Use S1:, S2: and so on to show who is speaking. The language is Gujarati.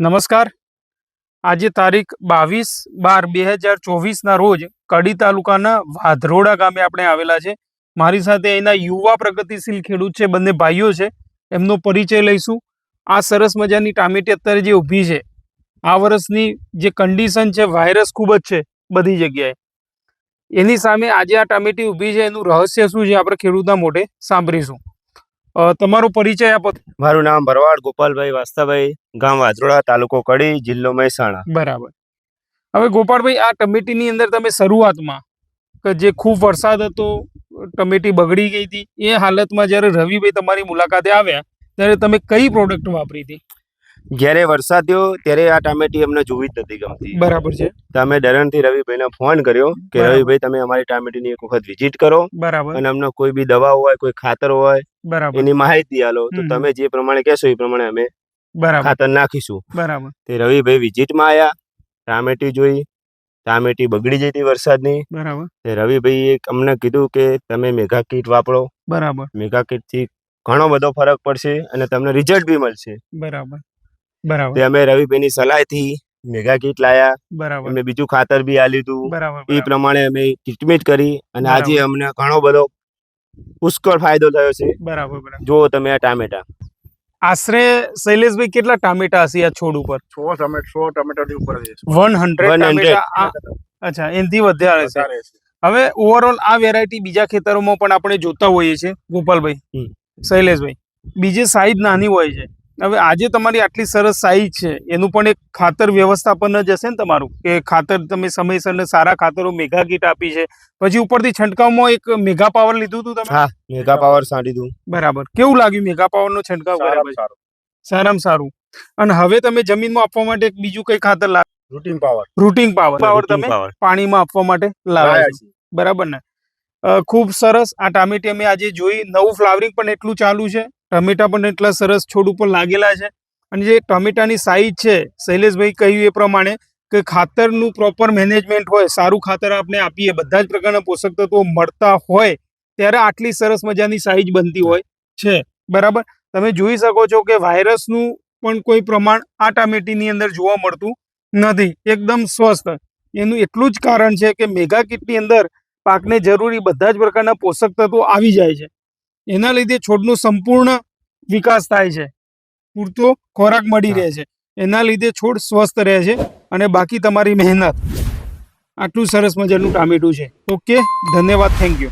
S1: નમસ્કાર. આજે તારીખ બાવીસ બાર બે હજાર ચોવીસના રોજ કડી તાલુકાના વાધરોડા ગામે આપણે આવેલા છે. મારી સાથે એના યુવા પ્રગતિશીલ ખેડૂત છે, બંને ભાઈઓ છે. એમનો પરિચય લઈશું. આ સરસ મજાની ટામેટી અત્યારે જે ઊભી છે, આ વર્ષની જે કન્ડિશન છે વાયરસ ખૂબ જ છે બધી જગ્યાએ. એની સામે આજે આ ટામેટી ઊભી છે, એનું રહસ્ય શું છે, આપણે ખેડૂતના મોઢે સાંભળીશું. તમારો પરિચય આપો.
S2: મારું નામ ભરવાડ ગોપાલભાઈ વાસ્તાભાઈ ગામ વાજરોડા તાલુકો કડી જિલ્લો મહેસાણા.
S1: બરાબર. હવે ગોપાલભાઈ આ ટમેટીની અંદર તમે શરૂઆતમાં કે જે ખૂબ વરસાદ હતો ટમેટી બગડી ગઈ હતી એ હાલતમાં જ્યારે રવિભાઈ તમારી મુલાકાતે આવ્યા ત્યારે તમે કઈ પ્રોડક્ટ વાપરી હતી?
S2: જ્યારે વરસાદ થયો ત્યારે આ ટામેટી અમને જોવી જ નથી ગમતી.
S1: બરાબર છે.
S2: તો અમે ડરણથી રવિભાઈને ફોન કર્યો કે રવિભાઈ તમે અમારી ટામેટીની એક વખત વિઝિટ કરો
S1: બરાબર.
S2: અને અમને કોઈ બી દવા હોય કોઈ ખાતર હોય
S1: બરાબર.
S2: એની માહિતી આલો. તો તમે જે પ્રમાણે કહેશો એ પ્રમાણે અમે
S1: બરાબર.
S2: ખાતર નાખીશું.
S1: બરાબર.
S2: તે રવિભાઈ વિઝિટમાં આવ્યા ટામેટી જોઈ ટામેટી બગડી જતી વરસાદની.
S1: બરાબર.
S2: રવિભાઈ રવિભાઈએ એક અમને કીધું કે તમે મેગા કીટ વાપરો.
S1: બરાબર.
S2: મેગા કીટથી ઘણો બધો ફરક પડશે અને તમને રિઝલ્ટ બી મળશે.
S1: બરાબર. બરાબર.
S2: તે અમે રવિભાઈની સલાહથી મેગા કીટ લાયા
S1: બરાબર.
S2: અમે બીજું ખાતર બી આ લીધું
S1: બરાબર
S2: એ પ્રમાણે અમે ટ્રીટમેન્ટ કરી અને આજે અમને ઘણો બધો પુષ્કળ ફાયદો થયો છે.
S1: બરાબર બરાબર.
S2: જુઓ તમે આ ટામેટા.
S1: આશરે શૈલેષભાઈ કેટલા ટામેટા હશે આ છોડ ઉપર?
S3: સો ટમેટો સો ટમેટાની ઉપર છે
S1: વન હંડ્રેડ ટામેટા અચ્છા એનાથી વધારે છે. હવે ઓવરઓલ આ વેરાયટી બીજા ખેતરોમાં પણ આપણે જોતા હોઈએ છીએ. ગોપાલભાઈ શૈલેષભાઈ બીજી સાઈઝ નાની હોય છે. હવે આજે તમારી આટલી સરસ સાઈઝ છે એનું પણ એક ખાતર વ્યવસ્થાપન જ હશે ને તમારું? કે ખાતર તમે સમયસર ને સારા ખાતરો મેગા કીટ આપી છે પછી ઉપરથી છંટકાવમાં એક મેગા પાવર લીધું હતું તમે?
S2: હા મેગા પાવર સાંટી દઉં.
S1: બરાબર. કેવું લાગ્યું મેગા પાવરનો છંટકાવ કર્યા
S3: સારામાં સારું.
S1: અને હવે તમે જમીનમાં આપવા માટે એક બીજું કઈ ખાતર લાવ
S3: rooting power
S1: rooting power power તમે પાણીમાં આપવા માટે લાવ્યા છે. બરાબર ને? ખૂબ સરસ. આ ટામેટી અમે આજે જોઈ. નવું ફ્લાવરિંગ પણ એટલું ચાલુ છે. ટમેટા પણ એટલા સરસ છોડ ઉપર લાગેલા છે. અને જે ટમેટાની સાઈઝ છે, શૈલેષભાઈ કહ્યું એ પ્રમાણે કે ખાતરનું પ્રોપર મેનેજમેન્ટ હોય, સારું ખાતર આપણે આપીએ, બધા જ પ્રકારના પોષક તત્વો મળતા હોય, ત્યારે આટલી સરસ મજાની સાઈઝ બનતી હોય છે. બરાબર? તમે જોઈ શકો છો કે વાયરસનું પણ કોઈ પ્રમાણ આ ટામેટીની અંદર જોવા મળતું નથી. એકદમ સ્વસ્થ. એનું એટલું જ કારણ છે કે મેગા કિટની અંદર પાકને જરૂરી બધા જ પ્રકારના પોષક તત્વો આવી જાય છે. એના લીધે છોડનો સંપૂર્ણ વિકાસ થાય છે. પૂરતો ખોરાક મળી રહે છે. એના લીધે છોડ સ્વસ્થ રહે છે અને બાકી તમારી મહેનત. આટલું સરસ મજાનું ટામેટું છે. ઓકે, ધન્યવાદ, થેન્ક યુ.